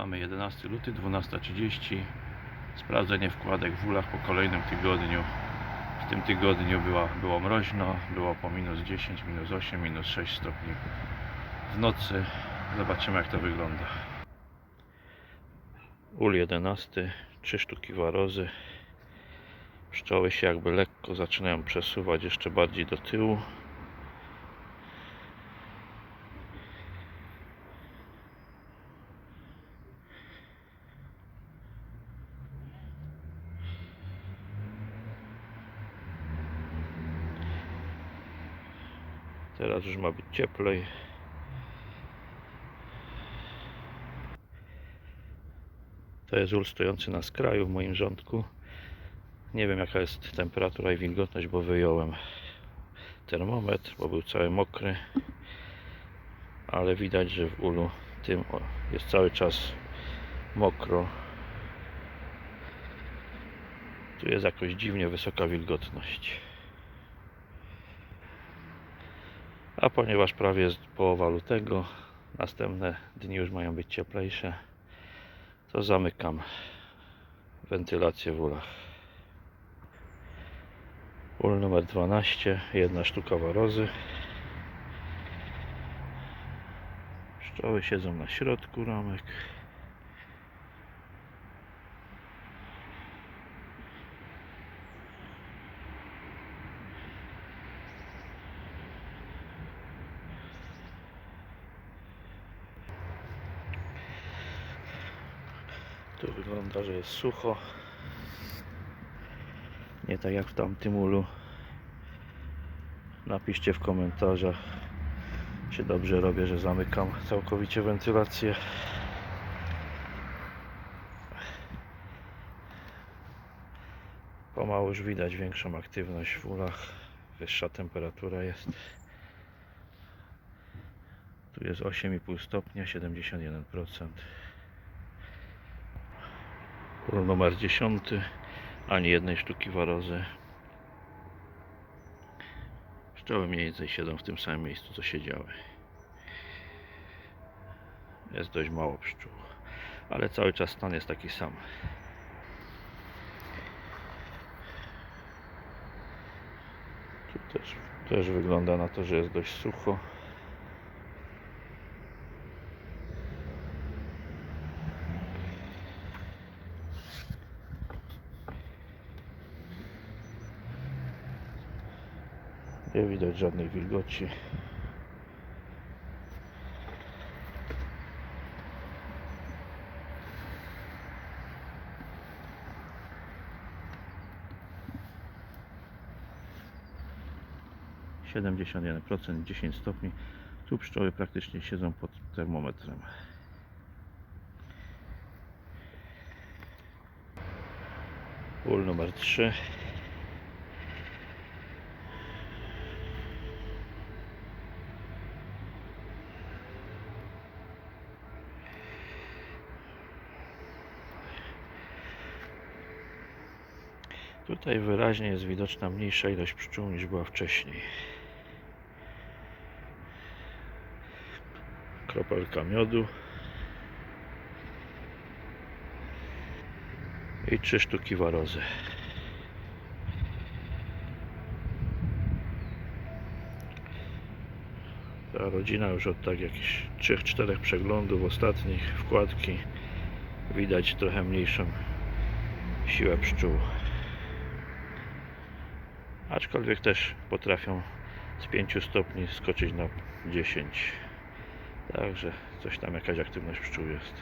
Mamy 11 luty, 12.30. Sprawdzenie wkładek w ulach po kolejnym tygodniu. W tym tygodniu była, było mroźno, było po minus 10, minus 8, minus 6 stopni w nocy. Zobaczymy jak to wygląda. Ul 11, 3 sztuki warozy. Pszczoły się jakby lekko zaczynają przesuwać jeszcze bardziej do tyłu. Teraz już ma być cieplej. To jest ul stojący na skraju w moim rządku. Nie wiem jaka jest temperatura i wilgotność, bo wyjąłem termometr, bo był cały mokry. Ale widać, że w ulu tym jest cały czas mokro. Tu jest jakoś dziwnie wysoka wilgotność. A ponieważ prawie jest połowa lutego, następne dni już mają być cieplejsze, to zamykam wentylację w ulach. Ul numer 12, jedna sztuka warozy. Pszczoły siedzą na środku ramek. Tu wygląda, że jest sucho. Nie tak jak w tamtym ulu. Napiszcie w komentarzach, czy dobrze robię, że zamykam całkowicie wentylację. Pomału już widać większą aktywność w ulach. Wyższa temperatura jest. Tu jest 8,5 stopnia, 71%. Numer 10, ani jednej sztuki warozy. Pszczoły mniej więcej siedzą w tym samym miejscu, co siedziały. Jest dość mało pszczół, ale cały czas stan jest taki sam. Tu też, też wygląda na to, że jest dość sucho. Nie widać żadnej wilgoci. Siedemdziesiąt jeden procent, 10 stopni. Tu pszczoły praktycznie siedzą pod termometrem. Ul numer 3. Tutaj wyraźnie jest widoczna mniejsza ilość pszczół niż była wcześniej. Kropelka miodu. I trzy sztuki warozy. Ta rodzina już od tak jakichś 3-4 przeglądów ostatnich wkładki widać trochę mniejszą siłę pszczół aczkolwiek też potrafią z 5 stopni skoczyć na 10 także coś tam jakaś aktywność pszczół jest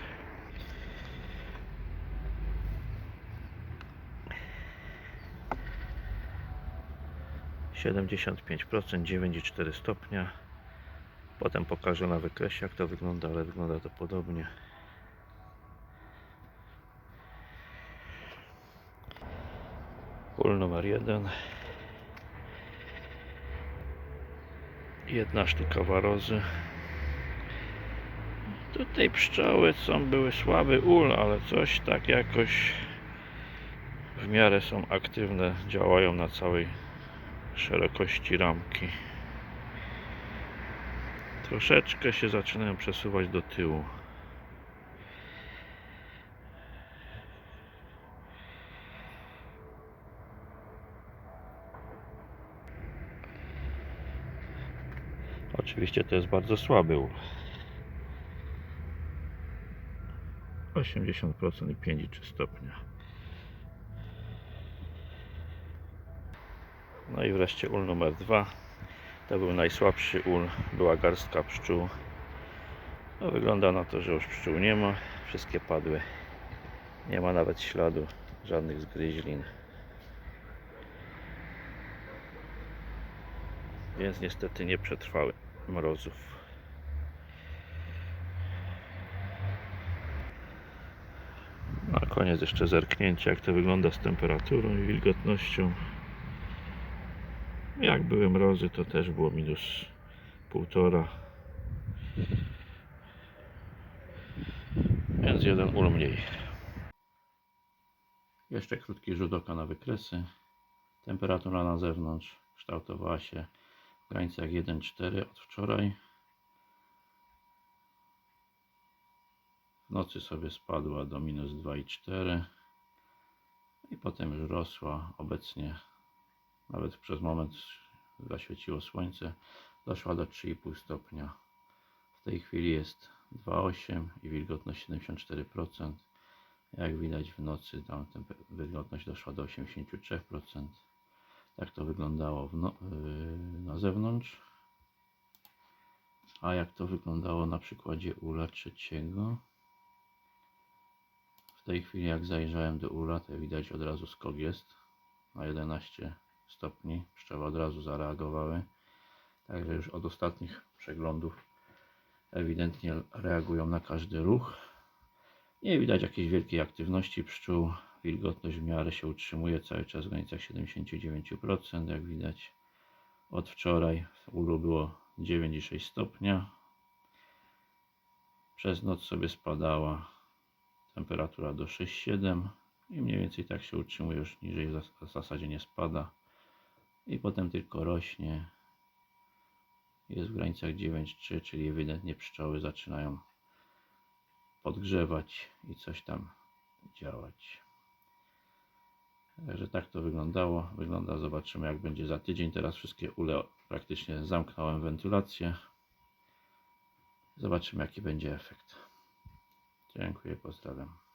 Siedemdziesiąt pięć procent, dziewięć i cztery stopnia. Potem pokażę na wykresie jak to wygląda, ale wygląda to podobnie. Pól numer jeden. Jedna sztuka warozy. Tutaj pszczoły są, były słaby ul, ale coś tak jakoś w miarę są aktywne, działają na całej szerokości ramki. Troszeczkę się zaczynają przesuwać do tyłu. Oczywiście to jest bardzo słaby ul. 80% i 5,3 stopnia. No i wreszcie ul numer dwa. To był najsłabszy ul. Była garstka pszczół. No, wygląda na to, że już pszczół nie ma. Wszystkie padły. Nie ma nawet śladu żadnych zgryźlin. Więc niestety nie przetrwały mrozów. Na koniec jeszcze zerknięcie, jak to wygląda z temperaturą i wilgotnością. Jak były mrozy, to też było minus półtora. Więc jeden ul mniej. Jeszcze krótki rzut oka na wykresy. Temperatura na zewnątrz kształtowała się w granicach 1,4 od wczoraj. W nocy sobie spadła do minus 2,4 i potem już rosła. Obecnie nawet przez moment zaświeciło słońce, doszła do 3,5 stopnia. W tej chwili jest 2,8 i wilgotność 74%. Jak widać w nocy tam wilgotność doszła do 83%. Tak to wyglądało no, yy, na zewnątrz. A jak to wyglądało na przykładzie ula trzeciego? W tej chwili jak zajrzałem do ula, to widać od razu skok jest na 11 stopni. Pszczoły od razu zareagowały. Także już od ostatnich przeglądów ewidentnie reagują na każdy ruch. Nie widać jakiejś wielkiej aktywności pszczół. Wilgotność w miarę się utrzymuje cały czas w granicach 79%. Jak widać od wczoraj w ulu było 9,6 stopnia. Przez noc sobie spadała temperatura do 6,7 i mniej więcej tak się utrzymuje, już niżej w zas- w zasadzie nie spada i potem tylko rośnie. Jest w granicach 9,3, czyli ewidentnie pszczoły zaczynają podgrzewać i coś tam działać. Także tak to wyglądało. Wygląda, zobaczymy jak będzie za tydzień. Teraz wszystkie ule praktycznie zamknąłem wentylację. Zobaczymy jaki będzie efekt. Dziękuję, pozdrawiam.